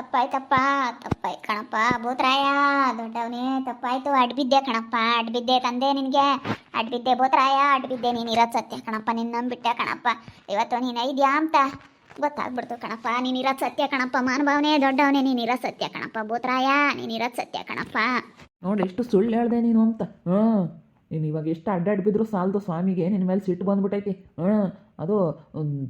ತಪ್ಪಾಯ್ತಪ್ಪ ತಪ್ಪಾಯ್ ಕಣಪ್ಪ, ಭೂತ್ರಾಯ, ದೊಡ್ಡವನೇ, ತಪ್ಪಾಯ್ತು. ಅಡ್ಬಿದ್ದೆ ಕಣಪ್ಪ, ಅಡ್ಬಿದ್ದೆ ತಂದೆ ನಿನಗೆ. ಅಡ್ಬಿದ್ದೆ ಭೂತ್ರಾಯ, ಅಡ್ಬಿದ್ದೆ ನೀನು ಇರೋದು ಸತ್ಯ ಕಣಪ್ಪ ನಿನ್ನ ನಂಬಿಟ್ಟೆ ಕಣಪ್ಪ. ಇವತ್ತು ನೀನು ಐದ್ಯಾ ಅಂತ ಗೊತ್ತಾಗ್ಬಿಡ್ತು ಕಣಪ್ಪ. ನೀನು ಇರೋದು ಸತ್ಯ ಕಣಪ್ಪ ಮಾನಭಾವನೆ ದೊಡ್ಡವನೇ, ನೀನು ಇರೋದು ಸತ್ಯ ಕಣಪ್ಪ. ಭೂತ್ರಾಯ, ನೀನು ಇರೋದು ಸತ್ಯ ಕಣಪ್ಪ. ನೋಡಿ ಎಷ್ಟು ಸುಳ್ಳು ಹೇಳ್ದೆ ನೀನು ಅಂತ. ಹಾಂ, ನೀನು ಇವಾಗ ಎಷ್ಟು ಅಡ್ಡಾಡ್ ಬಿದ್ರು ಸಾಲದು ಸ್ವಾಮಿಗೆ ನಿನ್ನ ಮೇಲೆ ಸಿಟ್ಟು ಬಂದ್ಬಿಟ್ಟೈತಿ ಹಾಂ, ಅದು,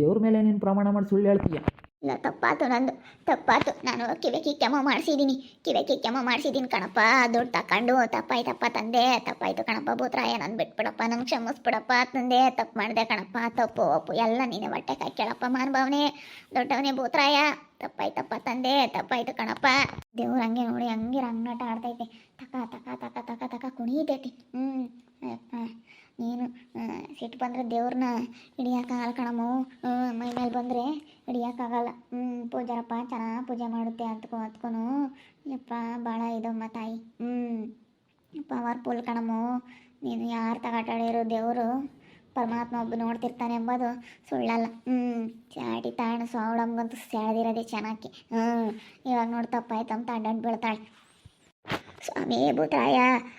ದೇವ್ರ ಮೇಲೆ ನೀನು ಪ್ರಮಾಣ ಮಾಡಿ ಸುಳ್ಳು ಹೇಳ್ತೀಯ. ಇಲ್ಲ ತಪ್ಪಾತು ನಂದು. ತಪ್ಪಾತು ನಾನು ಕಿವೆ ಕೆಮೋ ಮಾಡಿಸಿದ್ದೀನಿ. ಕಿವೆ ಕೆಮೋ ಮಾಡಿಸಿದ್ದೀನಿ ಕಣಪ್ಪ. ದುಡ್ಡು ತಕೊಂಡು ತಪ್ಪಾಯ್ತಪ್ಪ ತಂದೆ. ತಪ್ಪಾಯ್ತು ಕಣಪ್ಪ ಭೂತ್ರಾಯ ನಾನು ಬಿಟ್ಬಿಡಪ್ಪ ನಂಗೆ ಕ್ಷಮಿಸ್ಬಿಡಪ್ಪ ತಂದೆ. ತಪ್ಪು ಮಾಡಿದೆ ಕಣಪ್ಪ. ತಪ್ಪು, ಒಪ್ಪು. ಎಲ್ಲ ನೀನೇ ಹೊಟ್ಟೆ ಕಾಯ್ಕೇಳಪ್ಪ ಮಾನಭಾವನೆ ದೊಡ್ಡವನೇ ಭೂತ್ರಾಯ ತಪ್ಪಾಯ್ತಪ್ಪ ತಂದೆ. ತಪ್ಪಾಯ್ತು ಕಣಪ್ಪ. ದೇವ್ರು ಹಂಗೆ ನೋಡಿ ಹಂಗೆ ರಂಗನಾಟ ಆಡ್ತೈತೆ. ತಕ ತಕ ತಕ ತಕ ತಕ ಕುಣಿತೈತಿ. ಹ್ಞೂ ನೀನು ಆ, ಸಿಟ್ಟು ಬಂದರೆ ದೇವ್ರನ್ನ ಹಿಡಿಯೋಕ್ಕಾಗಲ್ಲ ಕಣಮ್ಮ. ಹ್ಞೂ ಮೈ ಮೇಲೆ ಬಂದರೆ ಹಿಡಿಯೋಕ್ಕಾಗಲ್ಲ. ಹ್ಞೂ ಪೂಜಾರಪ್ಪ ಚೆನ್ನಾಗಿ ಪೂಜೆ ಮಾಡುತ್ತೆ ಅಂತ್ಕೊ ಅಂತ್ಕೊನು. ಯಪ್ಪ ಭಾಳ ಇದಮ್ಮ ತಾಯಿ. ಹ್ಞೂ ಪವರ್ಫುಲ್ ಕಣಮ್ಮ. ನೀನು ಯಾರು ತಗಾಟಾಡಿರೋ ದೇವರು ಪರಮಾತ್ಮ ಒಬ್ಬ ನೋಡ್ತಿರ್ತಾನೆ ಎಂಬುದು ಸುಳ್ಳಲ್ಲ. ಹ್ಞೂ ಚಾಟಿ ತಾಣ ಸೌಡಮ್ಗಂತೂ ಸೆಳೆದಿರೋದೇ ಚೆನ್ನಾಗಿ. ಹ್ಞೂ ಇವಾಗ ನೋಡಿ ತಪ್ಪಾಯ್ತಂತ ಅಡ್ಡಾಡ್ ಬೀಳ್ತಾಳೆ. ಸ್ವಾಮಿ ಭೂತಾಯ,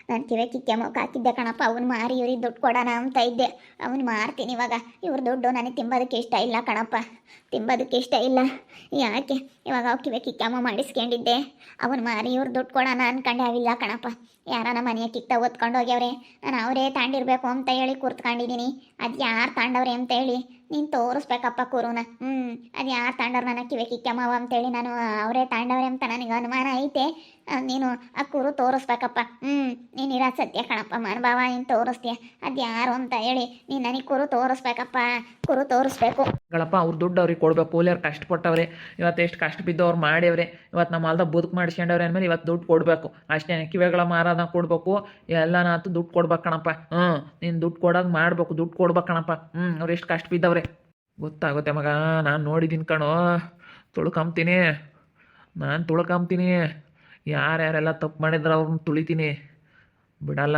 ನಾನು ಕಿವೆ ಕಿಕ್ಕೆ ಮೊಕ್ಕ ಹಾಕಿದ್ದೆ ಕಣಪ್ಪ, ಅವ್ನು ಮಾರಿ ಇವ್ರಿಗೆ ದುಡ್ಡು ಕೊಡೋಣ ಅಂತ ಇದ್ದೆ. ಅವ್ನು ಮಾರ್ತೀನಿ ಇವಾಗ. ಇವ್ರ ದುಡ್ಡು ನನಗೆ ತಿಂಬೋದಕ್ಕೆ ಇಷ್ಟ ಇಲ್ಲ ಕಣಪ್ಪ. ತಿಂಬೋದಕ್ಕೆ ಇಷ್ಟ ಇಲ್ಲ. ಯಾಕೆ? ಇವಾಗ ಅವ್ ಕಿವೆ ಕಿಕ್ಕಮ್ಮ ಮಾಡಿಸ್ಕೊಂಡಿದ್ದೆ. ಅವನು ಮಾರಿ ಇವ್ರು ದುಡ್ಡು ಕೊಡೋಣ ಅನ್ಕೊಂಡೆ ಅವಿಲ್ಲ ಕಣಪ್ಪ. ಯಾರನ ಮನೆಯ ಕಿತ್ತ ಓದ್ಕೊಂಡು ಹೋಗ್ಯವ್ರೆ? ನಾನು ಅವರೇ ತಾಂಡಿರ್ಬೇಕು ಅಂತ ಹೇಳಿ ಕೂರ್ತ್ಕೊಂಡಿದ್ದೀನಿ ಅದು ಯಾರು ತಾಂಡವ್ರೆ ಅಂತ ಹೇಳಿ ನೀನು ತೋರಿಸ್ಬೇಕಪ್ಪ ಕುರುನ. ಹ್ಞೂ ಅದು ಯಾರು ತಾಂಡವ್ರು ನನ್ನ ಕಿವೆ ಕಿಕ್ಕಮ್ಮವ ಅಂತೇಳಿ ನಾನು ಅವರೇ ತಾಂಡವ್ರೆ ಅಂತ ನನಗೆ ಅನುಮಾನ ಐತೆ. ನೀನು ಆ ಕುರು ತೋರಿಸ್ಬೇಕಪ್ಪ. ಹ್ಞೂ ನೀನು ಇರೋ ಸತ್ಯ ಕಣಪ್ಪ ಮನುಭಾವ ನೀನು ತೋರಿಸ್ತೀಯ? ಅದು ಯಾರು ಅಂತ ಹೇಳಿ ನೀನು ನನಗೆ ಕುರು ತೋರಿಸ್ಬೇಕಪ್ಪ. ಕುರು ತೋರಿಸ್ಬೇಕು. ಗಳಪ್ಪ, ಅವ್ರು ದುಡ್ಡು ಅವ್ರಿಗೆ ಕೊಡ್ಬೇಕು. ಕೂಲಿಯವ್ರು ಕಷ್ಟಪಟ್ಟವ್ರೆ. ಇವತ್ತು ಎಷ್ಟು ಕಷ್ಟ ಬಿದ್ದವ್ರು ಮಾಡ್ಯವ್ರೆ. ಇವತ್ತು ನಮ್ಮ ಹೊಲ್ದಾಗ ಬದುಕು ಮಾಡಿಸ್ಕೊಂಡವ್ರೆ ಅಂದಮೇಲೆ ಇವತ್ತು ದುಡ್ಡು ಕೊಡಬೇಕು. ಅಷ್ಟೇ ಕಿವೆಗಳ ಮಾರಾದ ಕೊಡಬೇಕು. ಎಲ್ಲನಾತು ದುಡ್ಡು ಕೊಡ್ಬೇಕು ಕಣಪ್ಪ. ಹ್ಞೂ ನೀನು ದುಡ್ಡು ಕೊಡೋಂಗೆ ಮಾಡಬೇಕು, ದುಡ್ಡು ಕೊಡ್ಬೇಕು ಕಣಪ್ಪ. ಹ್ಞೂ ಅವ್ರು ಎಷ್ಟು ಕಷ್ಟ ಬಿದ್ದವ್ರೆ. ಗೊತ್ತಾಗುತ್ತೆ ಮಗ, ನಾನು ನೋಡಿದ್ದೀನಿ ಕಣೋ. ತುಳ್ಕೊಂತೀನಿ ನಾನು ತುಳ್ಕೊಂತೀನಿ ಯಾರ್ಯಾರೆಲ್ಲ ತಪ್ಪು ಮಾಡಿದ್ರೆ ಅವ್ರನ್ನ ತುಳಿತೀನಿ. ಬಿಡಲ್ಲ.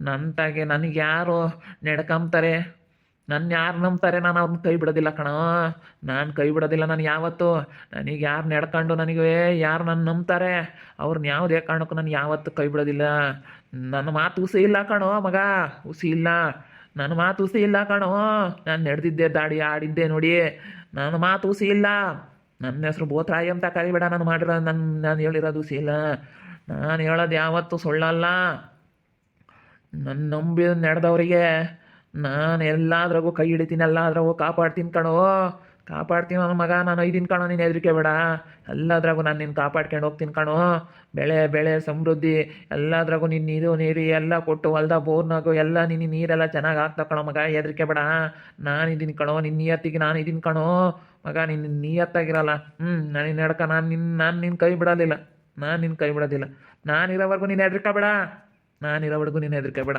ನನ್ನ ನನಗೆ ಯಾರು ನಡ್ಕೊಂತಾರೆ ನನ್ನ ಯಾರು ನಂಬ್ತಾರೆ ನಾನು ಅವ್ರನ್ನ ಕೈ ಬಿಡೋದಿಲ್ಲ ಕಣೋ. ನಾನು ಕೈ ಬಿಡೋದಿಲ್ಲ ನಾನು ಯಾವತ್ತು. ನನಗೆ ಯಾರು ನಡ್ಕೊಂಡು ನನಗೆ, ಯಾರು ನನ್ನ ನಂಬ್ತಾರೆ ಅವ್ರನ್ನ ಯಾವುದೇ ಕಾರಣಕ್ಕೂ ನಾನು ಯಾವತ್ತೂ ಕೈ ಬಿಡೋದಿಲ್ಲ. ನನ್ನ ಮಾತು ಉಸಿ ಇಲ್ಲ ಕಣೋ ಮಗ ಹುಸಿ ಇಲ್ಲ. ನನ್ನ ಮಾತು ಉಸಿ ಇಲ್ಲ ಕಣೋ. ನಾನು ನಡೆದಿದ್ದೆ ದಾಡಿ, ಆಡಿದ್ದೆ ನೋಡಿ. ನನ್ನ ಮಾತು ಉಸಿ ಇಲ್ಲ. ನನ್ನ ಹೆಸರು ಬೋತ್ರಾಯಿ ಅಂತ ಕರಿಬೇಡ ನಾನು ಮಾಡಿರೋ ನನ್ನ ನಾನು ಹೇಳಿರೋದು ಉಸಿ ಇಲ್ಲ. ನಾನು ಹೇಳೋದು ಯಾವತ್ತೂ ಸುಳ್ಳಲ್ಲ. ನನ್ನ ನಂಬಿ ನಡೆದವರಿಗೆ ನಾನು ಎಲ್ಲಾದ್ರಾಗೂ ಕೈ ಹಿಡಿತೀನಿ, ಎಲ್ಲಾದ್ರಾಗೂ ಕಾಪಾಡ್ತೀನಿ ಕಣೋ. ಕಾಪಾಡ್ತೀನಿ ನನ್ನ ಮಗ, ನಾನು ಐದಿನ ಕಣೋ, ನೀನು ಹೆದರಿಕೆ ಬೇಡ. ಎಲ್ಲದ್ರಾಗೂ ನಾನು ನಿನ್ನ ಕಾಪಾಡ್ಕೊಂಡು ಹೋಗ್ತೀನಿ ಕಣೋ. ಬೆಳೆ ಬೆಳೆ, ಸಮೃದ್ಧಿ, ಎಲ್ಲದ್ರಾಗೂ ನಿನ್ನ ನೀರು ನೀರು, ಎಲ್ಲ ಕೊಟ್ಟು ಹೊಲ್ದ ಬೋರ್ನಾಗು, ಎಲ್ಲ ನಿನ್ನ ನೀರೆಲ್ಲ ಚೆನ್ನಾಗಿ ಆಗ್ತಾವ ಕಣೋ ಮಗ, ಹೆದರಿಕೆ ಬೇಡ. ನಾನು ಇದೀನಿ ಕಣೋ ನಿನ್ನ ನಿಯತ್ತಿಗೆ ನಾನು ಇದೀನಿ ಕಣೋ. ಮಗ ನಿನ್ನ ನಿಯತ್ತಾಗಿರಲ್ಲ. ಹ್ಞೂ ನಾನು ನಡ್ಕ, ನಾನು ನಿನ್ನ ನಾನು ನಿನ್ನ ಕೈ ಬಿಡೋದಿಲ್ಲ. ನಾನು ನಿನ್ನ ಕೈ ಬಿಡೋದಿಲ್ಲ. ನಾನಿರೋವರೆಗೂ ನೀನು ಹೆದ್ರಿಕೆ ಬೇಡ. ನಾನಿರೋವರೆಗೂ ನೀನು ಹೆದರಿಕೆ ಬೇಡ.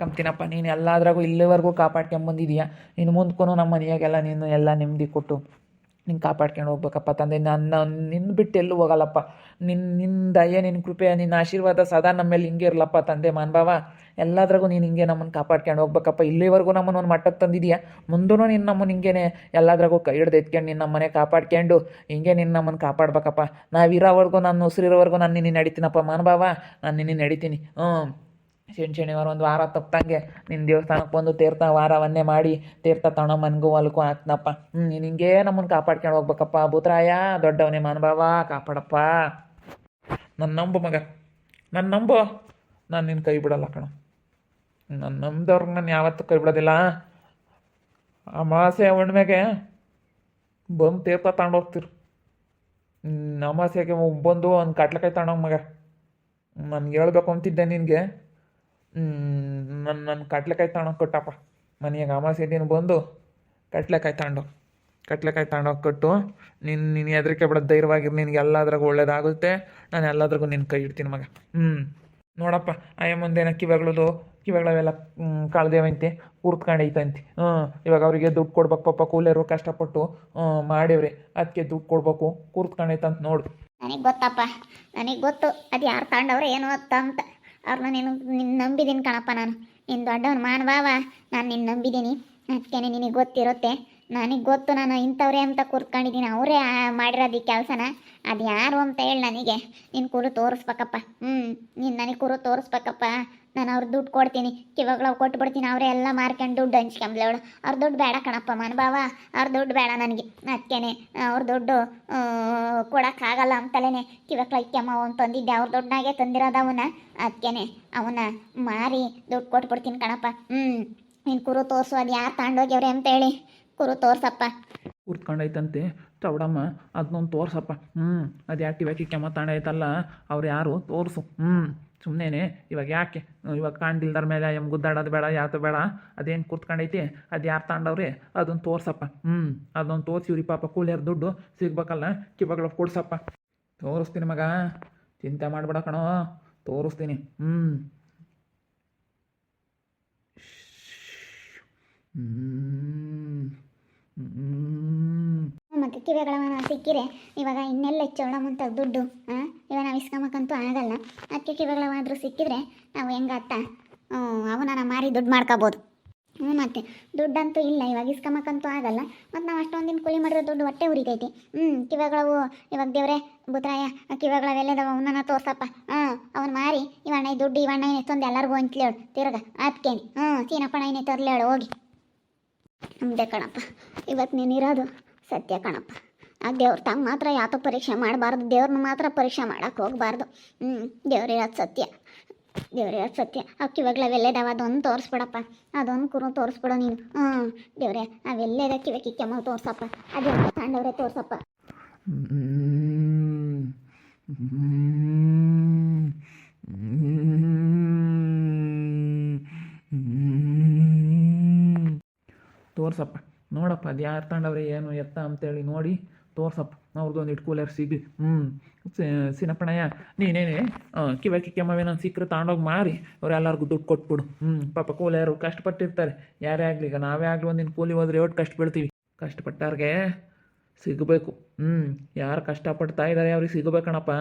ಕಂಪ್ತೀನಪ್ಪ ನೀನು ಎಲ್ಲಾದ್ರಾಗೂ ಇಲ್ಲಿವರೆಗೂ ಕಾಪಾಡ್ಕೊಂಬಂದಿದೀಯ ಇನ್ನು ಮುಂದ್ಕೂ ನಮ್ಮ ಮನೆಯಾಗೆಲ್ಲ ನೀನು ಎಲ್ಲ ನೆಮ್ಮದಿ ಕೊಟ್ಟು. ನಿಂಗೆ ಕಾಪಾಡ್ಕೊಂಡು ಹೋಗ್ಬೇಕಪ್ಪ ತಂದೆ. ನನ್ನ ನಿನ್ನ ಬಿಟ್ಟು ಎಲ್ಲೂ ಹೋಗಲ್ಲಪ್ಪ. ನಿನ್ನ ನಿನ್ನ ದಯ ನಿನ್ನ ಕೃಪೆ ನಿನ್ನ ಆಶೀರ್ವಾದ ಸದಾ ನಮ್ಮ ಮೇಲೆ ಹಿಂಗೆ ಇರಲಪ್ಪ ತಂದೆ ಮಾನ್ಭಾವ ಎಲ್ಲದ್ರಾಗೂ ನೀನು ಹಿಂಗೆ ನಮ್ಮನ್ನು ಕಾಪಾಡ್ಕೊಂಡು ಹೋಗ್ಬೇಕಪ್ಪ. ಇಲ್ಲಿವರೆಗೂ ನಮ್ಮನ್ನು ಒಂದು ಮಟ್ಟಕ್ಕೆ ತಂದಿದೀಯ. ಮುಂದೂ ನೀನು ನಮ್ಮನ್ನು ಹಿಂಗೆ ಎಲ್ಲದ್ರಾಗೂ ಕೈ ಹಿಡ್ದು ಎತ್ಕೊಂಡು ನಿನ್ನ ನಮ್ಮನೆ ಕಾಪಾಡ್ಕೊಂಡು ಹಿಂಗೆ ನಿನ್ನ ನಮ್ಮನ್ನು ಕಾಪಾಡ್ಬೇಕಪ್ಪ. ನಾವಿರೋವರೆಗೂ, ನಾನು ಉಸಿರಿರೋವರೆಗೂ ನಾನು ನಿನ್ನ ನಡಿತೀನಪ್ಪ ಮಾನಭಾವ ನಾನು ನಿನ್ನ ನಡಿತೀನಿ. ಹ್ಞೂ ಶನಿ ಶನಿವಾರ ಒಂದು ವಾರ ತಪ್ಪಂಗೆ ನಿನ್ನ ದೇವಸ್ಥಾನಕ್ಕೆ ಬಂದು ತೀರ್ಥ ವಾರವನ್ನೇ ಮಾಡಿ ತೀರ್ಥ ತಣ ಮನ್ಗೂ ಹೊಲ್ಗೂ ಹಾಕ್ನಪ್ಪ ನೀನು ಹಿಂಗೆ ನಮ್ಮನ್ನು ಕಾಪಾಡ್ಕೊಂಡು ಹೋಗ್ಬೇಕಪ್ಪ, ಭೂತರಾಯ, ದೊಡ್ಡವನೇ ಮಾನಭಾವ ಕಾಪಾಡಪ್ಪ. ನನ್ನ ನಂಬು ಮಗ ನನ್ನ ನಂಬು. ನಾನು ನಿನ್ನ ಕೈ ಬಿಡಲ್ಲ ಕಣ. ನನ್ನ ನಂಬ್ದವ್ರಿಗೆ ನಾನು ಯಾವತ್ತೂ ಕೈ ಬಿಡೋದಿಲ್ಲ. ಅಮಾವಾಸ್ಯೆ ಹುಣ್ಣಿಮೆಗೆ ಬಂದು ತೀರ್ಥ ತಗೊಂಡು ಹೋಗ್ತಿರು. ಅಮಾವಾಸ್ಯೆಗೆ ಬಂದು ಒಂದು ಕಟ್ಲಕಾಯಿ ತಗೊಂಡೋಗಿ ಮಗ. ನನ್ಗೆ ಹೇಳ್ಬೇಕು ಅಂತಿದ್ದೆ ನಿನಗೆ. ನನ್ನ ನನ್ನ ಕಟ್ಲೆಕಾಯಿ ತಗೊಂಡೋಗಿ ಕೊಟ್ಟಪ್ಪ. ಮನೆಯಾಗ ಅಮಾವಾಸ್ಯೆ ದಿನ ಬಂದು ಕಟ್ಲೆಕಾಯಿ ತಗೊಂಡು ಕಟ್ಲೆಕಾಯಿ ತಗೊಂಡೋಗಿ ಕೊಟ್ಟು, ನೀನು ನೀನು ಹೆದರಿಕೆ ಬಿಡ ಧೈರ್ಯವಾಗಿರು, ನಿನಗೆ ಎಲ್ಲದ್ರಾಗ ಒಳ್ಳೇದಾಗುತ್ತೆ. ನಾನು ಎಲ್ಲದ್ರಾಗೂ ನಿನ್ನ ಕೈ ಇಡ್ತೀನಿ ಮಗ. ಹ್ಞೂ ನೋಡಪ್ಪ ಮುಂದೇನ ಕಿವೆಗಳದು, ಕಿವೆಗಳವೆಲ್ಲ ಕಳ್ದೇವಂತೆ ಕೂರ್ತ್ಕೊಂಡೈತಂತೆ ಹ್ಞೂ ಇವಾಗ ಅವರಿಗೆ ದುಡ್ಡು ಕೊಡ್ಬೇಕು ಪಾಪ ಕೂಲರು ಕಷ್ಟಪಟ್ಟು ಮಾಡಿವ್ರಿ. ಅದಕ್ಕೆ ದುಡ್ಡು ಕೊಡ್ಬೇಕು ಕೂರ್ತ್ಕೊಂಡೈತಂತ ನೋಡು. ನನಗೆ ಗೊತ್ತಪ್ಪ, ನನಗೆ ಗೊತ್ತು ಅದು ಯಾರು ಏನೋ ಅಂತ. ಅವ್ರನ್ನ ನೀನು ನಿನ್ನ ನಂಬಿದ್ದೀನಿ ಕಣಪ್ಪ ನಾನು. ನಿನ್ನ ದೊಡ್ಡವನು ಮಾನವಾವ ನಾನು ನಿನ್ನ ನಂಬಿದ್ದೀನಿ ಅದಕ್ಕೆ ನಿನಗೆ ಗೊತ್ತಿರುತ್ತೆ. ನನಗೆ ಗೊತ್ತು ನಾನು ಇಂಥವ್ರೆ ಅಂತ ಕೂತ್ಕೊಂಡಿದ್ದೀನಿ ಅವರೇ ಮಾಡಿರೋದು ಈ ಕೆಲಸನ. ಅದು ಯಾರು ಅಂತ ಹೇಳಿ ನನಗೆ. ನಿನ್ನ ಕುರು ತೋರಿಸ್ಬೇಕಪ್ಪ. ಹ್ಞೂ ನೀನು ನನಗೆ ಕುರು ತೋರಿಸ್ಬೇಕಪ್ಪ. ನಾನು ಅವ್ರ ದುಡ್ಡು ಕೊಡ್ತೀನಿ. ಕಿವಾಗ್ಲವ್ ಕೊಟ್ಬಿಡ್ತೀನಿ ಅವರೇ ಎಲ್ಲ ಮಾರ್ಕೊಂಡು ದುಡ್ಡು ಹಂಚ್ಕೊಂಬ್ಲೇವಳು. ಅವ್ರ ದುಡ್ಡು ಬೇಡ ಕಣಪ್ಪ ಮನುಭಾವ ಅವ್ರ ದುಡ್ಡು ಬೇಡ ನನಗೆ. ಅದಕ್ಕೇನೆ ಅವ್ರ ದುಡ್ಡು ಕೊಡೋಕ್ಕಾಗಲ್ಲ ಅಂತಲೇ ಕಿವಕ್ಲ ಇಕ್ಕಮ್ಮ ಅವನು ತಂದಿದ್ದೆ. ಅವ್ರ ದುಡ್ಡಾಗೆ ತಂದಿರೋದು ಅವನ. ಅದಕ್ಕೇನೆ ಅವನ ಮಾರಿ ದುಡ್ಡು ಕೊಟ್ಬಿಡ್ತೀನಿ ಕಣಪ್ಪ. ಹ್ಞೂ ನೀನು ಕುರು ತೋರಿಸು, ಅದು ಯಾರು ತಗೊಂಡೋಗ್ಯವ್ರೆ ಅಂತೇಳಿ ಕುರು ತೋರ್ಸಪ್ಪ. ಕೂರ್ತ್ಕೊಂಡೈತಂತೆ ಚೌಡಮ್ಮ ಅದನ್ನೊಂದು ತೋರ್ಸಪ್ಪ. ಹ್ಞೂ ಅದು ಯಾಕೆ ಇವಾಗ ಕೆಮ್ಮ ತಾಂಡೈತಲ್ಲ ಅವ್ರು ಯಾರು ತೋರಿಸು. ಹ್ಞೂ ಸುಮ್ಮನೆ ಇವಾಗ ಯಾಕೆ? ಇವಾಗ ಕಾಣ್ದಿಲ್ದರ ಮೇಲೆ ಎಂ ಗುದ್ದಾಡೋದು ಬೇಡ ಯಾವ್ದು ಬೇಡ. ಅದೇನು ಕೂತ್ಕೊಂಡೈತಿ? ಅದು ಯಾರು ತಗೊಂಡವ್ರಿ ಅದನ್ನು ತೋರ್ಸಪ್ಪ. ಹ್ಞೂ ಅದೊಂದು ತೋರಿಸಿವ್ರಿ ಪಾಪ ಕೂಲಿಯರ್ ದುಡ್ಡು ಸಿಗ್ಬೇಕಲ್ಲ ಕಿವಾಗ್ಲ ಕೊಡ್ಸಪ್ಪ. ತೋರಿಸ್ತೀನಿ ಮಗ. ಚಿಂತೆ ಮಾಡಬೇಡ ಕಣೋ. ತೋರಿಸ್ತೀನಿ. ಹ್ಞೂ ಮತ್ತೆ ಸಿಕ್ಕಿರೆ, ಇವಾಗ ಇನ್ನೆಲ್ಲ ಹೆಚ್ಚೋಣ ಮುಂತ ದುಡ್ಡು ಹಾಂ ಇವಾಗ ನಾವು ಇಸ್ಕೊಂಬಕ್ಕಂತೂ ಆಗಲ್ಲ. ಅದಕ್ಕೆ ಕಿವೆಗಳವಾದರೂ ಸಿಕ್ಕಿದ್ರೆ ನಾವು ಹೆಂಗತ್ತ? ಅವನ ಮಾರಿ ದುಡ್ಡು ಮಾಡ್ಕೋಬೋದು. ಹ್ಞೂ ಮತ್ತೆ ದುಡ್ಡಂತೂ ಇಲ್ಲ, ಇವಾಗ ಇಸ್ಕೊಂಬಕ್ಕಂತೂ ಆಗಲ್ಲ. ಮತ್ತು ನಾವು ಅಷ್ಟೊಂದು ದಿನ ಕೂಲಿ ಮಾಡಿರೋ ದುಡ್ಡು ಹೊಟ್ಟೆ ಉರಿತೈತಿ. ಹ್ಞೂ ಕಿವಾಗಳವು ಇವಾಗ ದೇವ್ರೆ ಬುದ್ರಾಯ ಕಿವೆಗಳವೆಲ್ಲದವ, ಅವನನ್ನ ತೋರ್ಸಪ್ಪ. ಹಾಂ ಅವನು ಮಾರಿ ಇವಣ್ಣ ದುಡ್ಡು ಇವಣ್ಣ ತಂದು ಎಲ್ಲರಿಗೂ ಹೇಳು. ತಿರ್ಗ ಅದಕ್ಕೇನೆ ಹ್ಞೂ ಸೀನಪ್ಪಣ್ಣ ಏನೇ ತರ್ಲೇಳು ಹೋಗಿ. ನಮ್ದೆ ಕಣಪ್ಪ ಇವತ್ತು ನೀನಿರೋದು ಸತ್ಯ ಕಣಪ್ಪ. ಆ ದೇವ್ರ ತಂಗ ಮಾತ್ರ ಯಾತೋ ಪರೀಕ್ಷೆ ಮಾಡಬಾರ್ದು, ದೇವ್ರನ್ನ ಮಾತ್ರ ಪರೀಕ್ಷೆ ಮಾಡಕ್ಕೆ ಹೋಗಬಾರ್ದು. ಹ್ಞೂ ಅದು ಸತ್ಯ. ದೇವ್ರಿರೋದು ಸತ್ಯ. ಅಕ್ಕಿವಾಗ್ಲ ಅವೆಲ್ಲದಾವ, ಅದೊಂದು ತೋರಿಸ್ಬಿಡಪ್ಪ. ಅದೊಂದು ಕುರು ತೋರಿಸ್ಬಿಡು ನೀನು. ಹ್ಞೂ ದೇವ್ರೆ, ಅವೆಲ್ಲದ ಕಿವೆ ಕಿಕ್ಕೆಮ್ಮ ತೋರ್ಸಪ್ಪ. ಅದೇ ತಾಂಡವ್ರೆ ತೋರಿಸಪ್ಪ. ತೋರ್ಸಪ್ಪ. ನೋಡಪ್ಪ, ಅದು ಯಾರು ತಾಂಡವ್ರೆ ಏನು ಎತ್ತ ಅಂತೇಳಿ ನೋಡಿ. ತೋರ್ಸಪ್ಪ. ಅವ್ರದ್ದು ಒಂದು ಇಟ್ಕೂಲರ್ ಸಿಗಲಿ. ಹ್ಞೂ ಸಿನಪ್ಪಣಯ್ಯ ನೀನೇನೆ ಕಿವ ಕಿಕ್ಕೆಮ್ಮವೇನೋ ಸಿಕ್ಕರೆ ತಗೊಂಡೋಗಿ ಮಾರಿ. ಅವ್ರೆಲ್ಲರಿಗೂ ದುಡ್ಡು ಕೊಟ್ಬಿಡು. ಹ್ಞೂ ಪಾಪ ಕೂಲಿಯರು ಕಷ್ಟಪಟ್ಟಿರ್ತಾರೆ. ಯಾರೇ ಆಗಲಿ, ಈಗ ನಾವೇ ಆಗಲಿ ಒಂದಿನ ಕೂಲಿ ಹೋದ್ರೆ ಒಟ್ಟು ಕಷ್ಟ ಬೀಳ್ತೀವಿ. ಕಷ್ಟಪಟ್ಟವ್ರಿಗೆ ಸಿಗಬೇಕು. ಹ್ಞೂ ಯಾರು ಕಷ್ಟಪಡ್ತಾ ಇದ್ದಾರೆ ಅವ್ರಿಗೆ ಸಿಗಬೇಕಣಪ್ಪ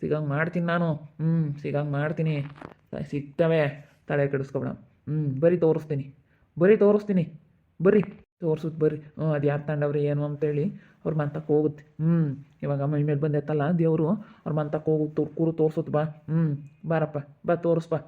ಸಿಗಂಗೆ ಮಾಡ್ತೀನಿ ನಾನು. ಹ್ಞೂ ಸಿಗಂಗೆ ಮಾಡ್ತೀನಿ. ಸಿಗ್ತವೆ. ತಲೆ ಕೆಡಿಸ್ಕೊಬೇಡ. ಹ್ಞೂ ಬರೀ ತೋರಿಸ್ತೀನಿ. ಬರೀ ತೋರಿಸ್ತೀನಿ. ಬರ್ರಿ ತೋರ್ಸುತ್ತೆ ಬರ್ರಿ ಹ್ಞೂ ಅದು ಯಾರು ತಂಡವ್ರಿ, ಏನು ಅಂತೇಳಿ. ಅವ್ರ ಮಂತಕ್ಕೆ ಹೋಗುತ್ತೆ. ಹ್ಞೂ ಇವಾಗ ಮೈ ಮೇಲೆ ಬಂದೈತಲ್ಲ, ದೇವರು ಅವ್ರ ಮಂತಕ್ಕೆ ಹೋಗುತ್ತೆ ಕೂರು ತೋರ್ಸುತ್ತೆ ಬಾ. ಹ್ಞೂ ಬಾರಪ್ಪ, ಬಾ ತೋರಿಸ್ಬಾ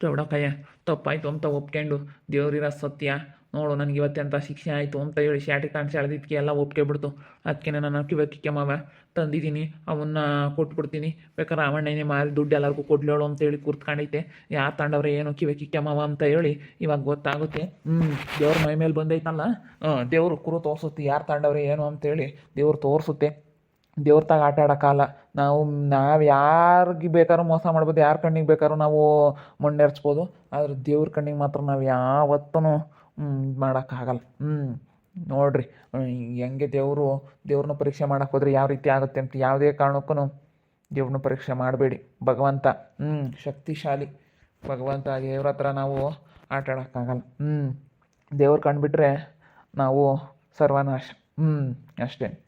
ಚೌಡಕಯ್ಯ ತಪ್ಪಾಯ್ತು ಅಂತ ಒಪ್ಕೊಂಡು ದೇವ್ರಿರೋ ಸತ್ಯ. ನೋಡು, ನನಗೆ ಇವತ್ತೆಂಥ ಶಿಕ್ಷೆ ಆಯಿತು ಅಂತ ಹೇಳಿ ಶಾಟಿ ಕಾಣಿಸಿ ಎಳ್ದಿದ್ದಕ್ಕೆ ಎಲ್ಲ ಒಪ್ಕೊಬಿಡ್ತು. ಅದಕ್ಕೆ ನಾನು ಕಿವಕ್ಕಿಕ್ಕೆ ಮಾವ ತಂದಿದ್ದೀನಿ, ಅವನ್ನ ಕೊಟ್ಬಿಡ್ತೀನಿ. ಬೇಕಾದ್ರೆ ಅವಣ್ಣನೇ ಮಾರಿ ದುಡ್ಡು ಎಲ್ಲರಿಗೂ ಕೊಡ್ಲೇಳು ಅಂತೇಳಿ ಕೂತ್ಕೊಂಡೈತೆ ಯಾರು ತಗೊಂಡವ್ರೆ ಏನು ಕಿವಕ್ಕೆ ಮಾವ ಅಂತ ಹೇಳಿ ಇವಾಗ ಗೊತ್ತಾಗುತ್ತೆ. ಹ್ಞೂ ದೇವ್ರ ಮೈ ಮೇಲೆ ಬಂದೈತಲ್ಲ? ದೇವ್ರು ಕುರು ತೋರಿಸುತ್ತೆ. ಯಾರು ತಗೊಂಡವ್ರೆ ಏನು ಅಂತೇಳಿ ದೇವ್ರು ತೋರಿಸುತ್ತೆ. ದೇವ್ರ ತಾಗ ಆಟ ಆಡೋಕ್ಕಲ್ಲ ನಾವು ನಾವು ಯಾರಿಗೆ ಬೇಕಾದ್ರೂ ಮೋಸ ಮಾಡ್ಬೋದು, ಯಾರ ಕಣ್ಣಿಗೆ ಬೇಕಾದ್ರೂ ನಾವು ಮಣ್ಣೆರ್ಚ್ಬೋದು ಆದರೆ ದೇವ್ರ ಕಣ್ಣಿಗೆ ಮಾತ್ರ ನಾವು ಯಾವತ್ತೂ ಮಾಡೋಕ್ಕಾಗಲ್ಲ ಹ್ಞೂ ನೋಡಿರಿ ಹೆಂಗೆ ದೇವರು, ದೇವ್ರನ್ನ ಪರೀಕ್ಷೆ ಮಾಡಕ್ಕೆ ಹೋದ್ರೆ ಯಾವ ರೀತಿ ಆಗುತ್ತೆ ಅಂತ ಯಾವುದೇ ಕಾರಣಕ್ಕೂ ದೇವ್ರನ್ನ ಪರೀಕ್ಷೆ ಮಾಡಬೇಡಿ. ಭಗವಂತ ಹ್ಞೂ ಶಕ್ತಿಶಾಲಿ ಭಗವಂತ ದೇವ್ರ ಹತ್ರ ನಾವು ಆಟ ಆಡೋಕ್ಕಾಗಲ್ಲ ಹ್ಞೂ ದೇವ್ರು ಕಂಡುಬಿಟ್ರೆ ನಾವು ಸರ್ವನಾಶ. ಹ್ಞೂ ಅಷ್ಟೇ.